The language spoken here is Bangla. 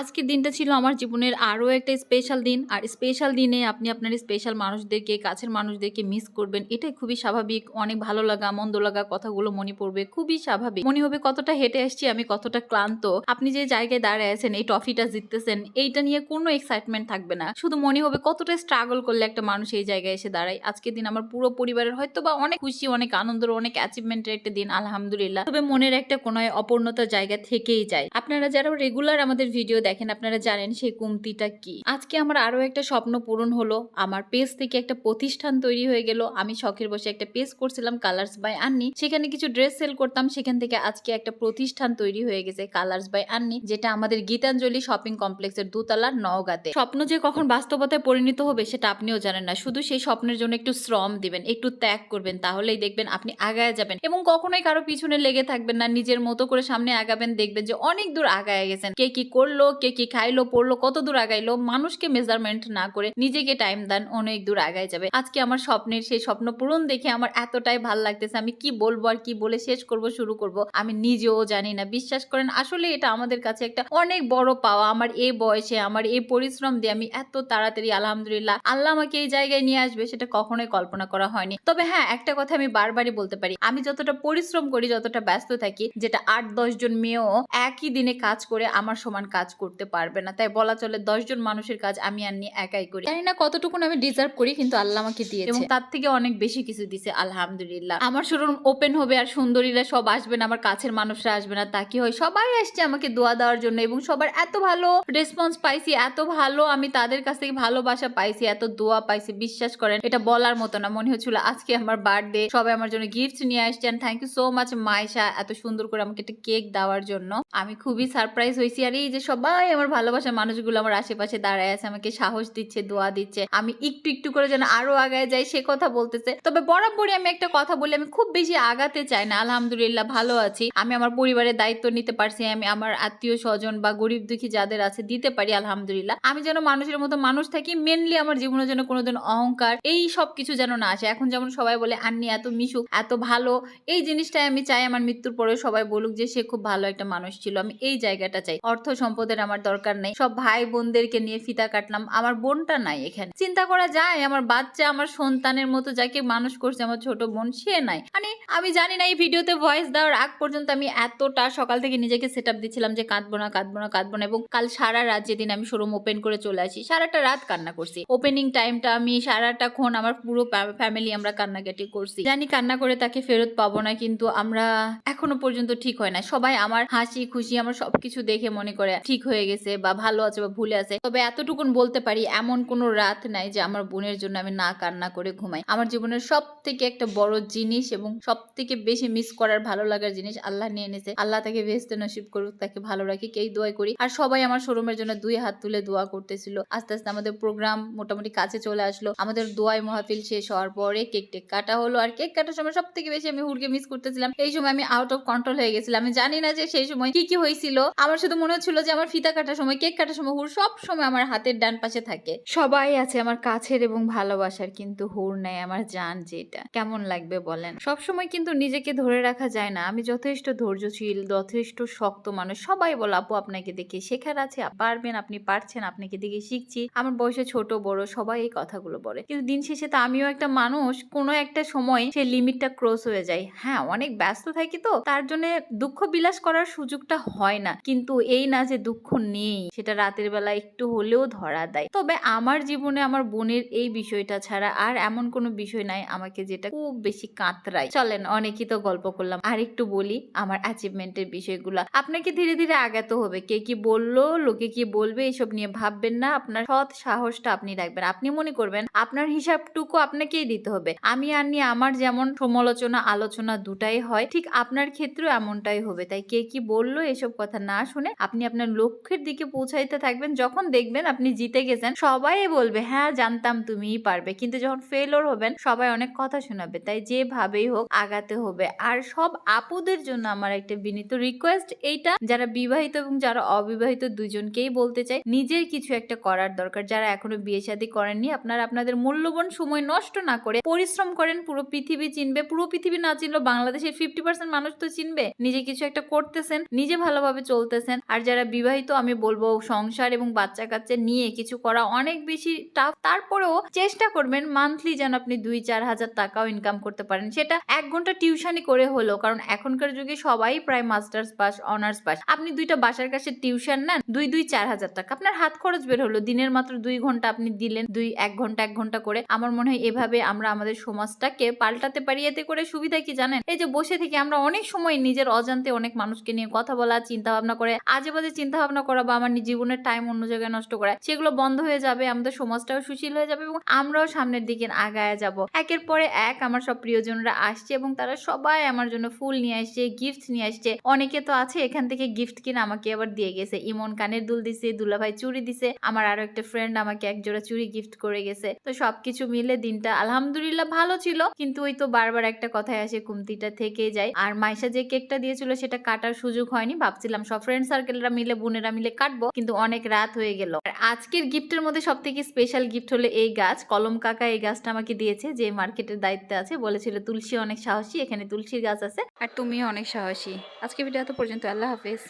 আজকের দিনটা ছিল আমার জীবনের আরও একটা স্পেশাল দিন। আর স্পেশাল দিনে আপনি আপনার স্পেশাল মানুষদেরকে, কাছের মানুষদেরকে মিস করবেন। এটাই খুবই স্বাভাবিক। অনেক ভালো লাগা, মন্দ লাগা কথাগুলো মনে পড়বে। খুবই স্বাভাবিক। মনে হবে কতটা হেঁটে আসছি, আমি কতটা ক্লান্ত। আপনি যে জায়গায় দাঁড়ায় আছেন, এই ট্রফিটা জিততেছেন, এইটা নিয়ে কোনো এক্সাইটমেন্ট থাকবে না। শুধু মনে হবে কতটা স্ট্রাগল করলে একটা মানুষ এই জায়গায় এসে দাঁড়ায়। আজকের দিন আমার পুরো পরিবারের হয়তো বা অনেক খুশি, অনেক আনন্দের, অনেক অ্যাচিভমেন্টের একটা দিন, আলহামদুলিল্লাহ। তবে মনের একটা কোনায় অপূর্ণতার জায়গা থেকেই যায়। আপনারা যারা রেগুলার আমাদের ভিডিও দেখেন আপনারা জানেন সেই কমতিটা কি। আজকে আমার আরও একটা স্বপ্ন পূরণ হলো। আমার পেজ থেকে একটা প্রতিষ্ঠান তৈরি হয়ে গেল। আমি শখের বসে একটা পেজ করছিলাম কালার্স বাই আন্নি সেখানে কিছু ড্রেস সেল করতাম। সেখান থেকে আজকে একটা প্রতিষ্ঠান তৈরি হয়ে গেছে কালার্স বাই আন্নি যেটা আমাদের গীতাঞ্জলি শপিং কমপ্লেক্সের দোতলা নওগাঁতে। স্বপ্ন যে কখন বাস্তবতায় পরিণত হবে সেটা আপনিও জানেন না। শুধু সেই স্বপ্নের জন্য একটু শ্রম দিবেন, একটু ত্যাগ করবেন, তাহলেই দেখবেন আপনি আগায় যাবেন। এবং কখনোই কারও পিছনে লেগে থাকবেন না। নিজের মতো করে সামনে আগাবেন, দেখবেন যে অনেক দূর আগায় গেছেন। কে কি করল কে কি খাইলো, পড়ল কত দূর আগাইলো, মানুষকে মেজারমেন্ট না করে নিজেকে টাইম দেন, অনেক দূর আগায় যাবে। আজকে আমার স্বপ্নের সেই স্বপ্ন পূরণ দেখে আমার এতটাই ভালো লাগতেছে, আমি কি বলব আর কি বলে শেষ করব, শুরু করব, আমি নিজেও জানি না। বিশ্বাস করেন, আসলে এটা আমাদের কাছে একটা অনেক বড় পাওয়া। আমার এই বয়সে, আমার এই পরিশ্রম দিয়ে আমি এত তাড়াতাড়ি, আলহামদুলিল্লাহ, আল্লাহ আমাকে এই জায়গায় নিয়ে আসবে, সেটা কখনোই কল্পনা করা হয়নি। তবে হ্যাঁ একটা কথা আমি বারবারই বলতে পারি, আমি যতটা পরিশ্রম করি, যতটা ব্যস্ত থাকি, যেটা আট দশ জন মেয়েও একই দিনে কাজ করে, আমার সমান কাজ করতে পারবে না। তাই বলা চলে দশ জন মানুষের কাজ আমি আর নিয়ে একাই করি। জানি না কতটুকু আমি ডিজার্ভ করি কিন্তু আল্লাহ আমাকে দিয়েছে। এবং তার থেকে অনেক বেশি কিছু দিছে আলহামদুলিল্লাহ। আমার শোরুম ওপেন হবে আর সুন্দরীরা সব আসবে না আমার কাছের মানুষরা আসবে না তা কি হয়? সবাই আসছে আমাকে দোয়া দেওয়ার জন্য এবং সবার এত ভালো রেসপন্স পাইছি এত ভালো আমি তাদের কাছ থেকে ভালোবাসা পাইছি এত দোয়া পাইছি বিশ্বাস করেন এটা বলার মতো না মনে হচ্ছিল আজকে আমার বার্থডে সবাই আমার জন্য গিফট নিয়ে আসছেন thank you so much Maisha এত সুন্দর করে আমাকে একটা কেক দেওয়ার জন্য। আমি খুবই সারপ্রাইজ হয়েছি আর এই যে সবাই আমার ভালোবাসার মানুষগুলো আমার আশেপাশে দাঁড়ায় আছে, আমাকে সাহস দিচ্ছে, দোয়া দিচ্ছে। আমি একটু একটু করে যেন আরও আগায় যাই, সে কথা বলতেছে। তবে বরাবরই আমি একটা কথা বলি, আমি খুব বেশি আগাতে চাই না, আলহামদুলিল্লাহ ভালো আছি। আমি আমার পরিবারের দায়িত্ব নিতে পারছি, আমি আমার আত্মীয় স্বজন বা গরিব দুঃখী যাদের আছে দিতে পারি, আলহামদুলিল্লাহ। আমি যেন মানুষের মতো মানুষ থাকি মেনলি আমার জীবনে যেন কোনোদিন অহংকার, এই সব কিছু যেন না আসে। এখন যেমন সবাই বলে, আন্নি, এত মিশুক, এত ভালো। এই জিনিসটাই আমি চাই, আমার মৃত্যুর পরে সবাই বলুক যে, সে খুব ভালো একটা মানুষ ছিল। আমি এই জায়গাটা চাই। অর্থ সম্পদের আমার দরকার নেই। সব ভাই বোনদেরকে নিয়ে ফিতা কাটলাম। আমার বোনটা নাই এখানে। চিন্তা করা যায়, আমার বাচ্চা, আমার সন্তানের মতো যাকে মানুষ করছে, আমার ছোট বোন, সে নাই। মানে আমি জানি না, এই ভিডিওতে ভয়েস দেওয়ার আগ পর্যন্ত আমি এতটা সকাল থেকে নিজেকে সেট আপ দিচ্ছিলাম যে কাঁদবো না কাঁদবো না কাঁদবো না এবং কাল সারা রাত যেদিন আমি শোরুম ওপেন করে চলে আসি, সারাটা রাত কান্না করছি। ওপেনিং টাইমটা আমি সারাটা ক্ষণ আমার পুরো ফ্যামিলি আমরা কান্নাকাটি করছি। জানি কান্না করে তাকে ফেরত পাবো না, কিন্তু আমরা এখনও পর্যন্ত ঠিক হয় না। সবাই আমার হাসি, খুশি, আমার সবকিছু দেখে মনে করে, ঠিক হয়ে গেছে বা ভালো আছে বা ভুলে আছে, তবে এতটুকুন বলতে পারি এমন কোনো রাত নাই যে আমার বোনের জন্য আমি না কান্না করে ঘুমাই। আমার জীবনের সব থেকে একটা বড় জিনিস এবং সব থেকে বেশি মিস করার ভালো লাগার জিনিস আল্লাহ নিয়ে এনেছে। আল্লাহ তাকে ভেস্তে নসিব করুক, তাকে ভালো রাখি, কেই দোয়া করি। আর সবাই আমার শোরুমের জন্য দুই হাত তুলে দোয়া করতেছিল। আস্তে আস্তে আমাদের প্রোগ্রাম মোটামুটি কাছে চলে আসলো। আমাদের দোয়াই মহাফিল শেষ হওয়ার পরে কেক টেক কাটা হলো। আর কেক কাটার সময় সব থেকে বেশি আমি হুড়কে মিস করতেছিলাম। এই সময় আমি আউট অফ কন্ট্রোল হয়ে গেছিলাম। আমি জানি না যে সেই সময় কি কি হয়েছিল। আমার শুধু মনে হচ্ছিল যে আমার ফিতা কাটার সময়, কেক কাটার সময় হুড় সব সময় আমার হাতের ডান পাশে থাকে। সবাই আছে আমার কাছের এবং ভালোবাসার, কিন্তু হুড় নেই আমার জান যেটা। কেমন লাগবে বলেন? সব সময় কিন্তু নিজেকে ধরে রাখা যায় না। আমি যথেষ্ট ধৈর্যশীল, যথেষ্ট শক্ত মানুষ। সবাই বলে, আপু, আপনাকে দেখে শেখার আছে। পারবেন, আপনি পারছেন, আপনাকে দেখে শিখছি। আমার বয়সে ছোট, বড়, সবাই এই কথাগুলো বলে। কিন্তু দিন শেষে তো আমিও একটা মানুষ। কোনো একটা সময় সে লিমিটটা ক্রস হয়ে যায়। হ্যাঁ অনেক ব্যস্ত থাকি তো, তার জন্য দুঃখ বিলাস করার সুযোগটা হয় না। কিন্তু এই না যে দুঃখ নেই। সেটা রাতের বেলা একটু হলেও ধরা দেয়। তবে আমার জীবনে আমার বোনের এই বিষয়টা ছাড়া আর এমন কোনো বিষয় নাই আমাকে যেটা খুব বেশি কাঁতরায়। চলেন, অনেকই তো গল্প করলাম। আর একটু বলি আমার অ্যাচিভমেন্টের বিষয়গুলো। আপনাকে ধীরে ধীরে আগাতে হবে। কে কি বলল, লোকে কি বলবে, এসব নিয়ে ভাববেন না। আপনার সৎ সাহসটা আপনি রাখবেন। আপনি মনে করবেন, আপনার হিসাবটুকু আপনাকেই দিতে হবে। আমি আর নিয়ে আমার যেমন সমালোচনা, আলোচনা দুটাই হয়, ঠিক আপনার ক্ষেত্রেও এমনটাই হবে। তাই কে কি বলল, এসব কথা না শুনে আপনি আপনার লক্ষ্যের দিকে পৌঁছাইতে থাকবেন, যখন দেখবেন আপনি জিতে গেছেন, সবাই বলবে হ্যাঁ জানতাম তুমিই পারবে। কিন্তু যখন ফেলোর হবেন, সবাই অনেক কথা শোনাবে। তাই যেভাবেই হোক, আগাতে হবে। আর সব আপুদের জন্য আমার একটা বিনীত রিকোয়েস্ট এইটা, যারা বিবাহিত এবং যারা অবিবাহিত দুজনকেই বলতে চাই নিজের কিছু একটা করার দরকার। যারা এখনও বিয়ে শাদী করেননি, আপনারা আপনাদের মূল্যবান সময় নষ্ট না করে পরিশ্রম করেন, পুরো পৃথিবী চিনবে। পুরো পৃথিবী না চিনলেও বাংলাদেশের ফিফটি পার্সেন্ট মানুষ তো চিনবে। নিজে কিছু একটা করতেছেন, নিজে ভালোভাবে চলতেছেন। আর যারা বিবাহিত তো আমি বলব সংসার এবং বাচ্চা কাচ্চা নিয়ে কিছু করা অনেক বেশি টাফ তারপরেও চেষ্টা করবেন মান্থলি যেন আপনি দুই, চার হাজার টাকাও ইনকাম করতে পারেন। সেটা এক ঘণ্টা টিউশনই করে হলো কারণ এখনকার যুগে সবাই প্রায় মাস্টার্স পাস অনার্স পাস আপনি দুইটা বাসার কাছে টিউশন নেন, দুই দুই, চার হাজার টাকা। আপনার হাত খরচ বের হলো। দিনের মাত্র দুই ঘণ্টা আপনি দিলেন, দুই, এক ঘণ্টা এক ঘণ্টা করে। আমার মনে হয় এভাবে আমরা আমাদের সমাজটাকে পাল্টাতে পারি। এতে করে সুবিধা কি জানেন? এই যে বসে থেকে আমরা অনেক সময় নিজের অজান্তে অনেক মানুষকে নিয়ে কথা বলা চিন্তা ভাবনা করে আজে বাজে চিন্তা ভাবনা করা বা আমার জীবনের টাইম অন্য জায়গায় নষ্ট করা, সেগুলো বন্ধ হয়ে যাবে, আমাদের সমাজটাও সুশীল হয়ে যাবে এবং আমরাও সামনের দিকে আগায় যাব। একের পরে এক আমার সব প্রিয়জনরা আসছে এবং তারা সবাই আমার জন্য ফুল নিয়ে আসছে গিফট নিয়ে আসছে। অনেকে তো আছে, এখান থেকে গিফট কিনে আমাকে আবার দিয়ে গেছে। ইমন কানের দুল দিছে, দুলাভাই চুরি দিছে, আমার আরও একটা ফ্রেন্ড আমাকে এক জোড়া চুড়ি গিফট করে গেছে। তো সবকিছু মিলে দিনটা আলহামদুলিল্লাহ ভালো ছিল, কিন্তু ওই তো বারবার একটা কথায় আসে, কুমতিটা থেকে যায়। আর মাইশা যে কেকটা দিয়েছিল, সেটা কাটার সুযোগ হয়নি। ভাবছিলাম সব ফ্রেন্ড সার্কেলরা মিলে বোনেরা মিলে কাটবো, কিন্তু অনেক রাত হয়ে গেল। আর আজকের গিফটের মধ্যে সব থেকে স্পেশাল গিফট হলো এই গাছ। কলম কাকা এই গাছটা আমাকে দিয়েছে, যে মার্কেটের দায়িত্বে আছে। বলেছিল, তুলসী অনেক সাহসী, এখানে তুলসীর গাছ আছে। আর তুমিও অনেক সাহসী। আজকে ভিডিও এত পর্যন্ত, আল্লাহ হাফেজ।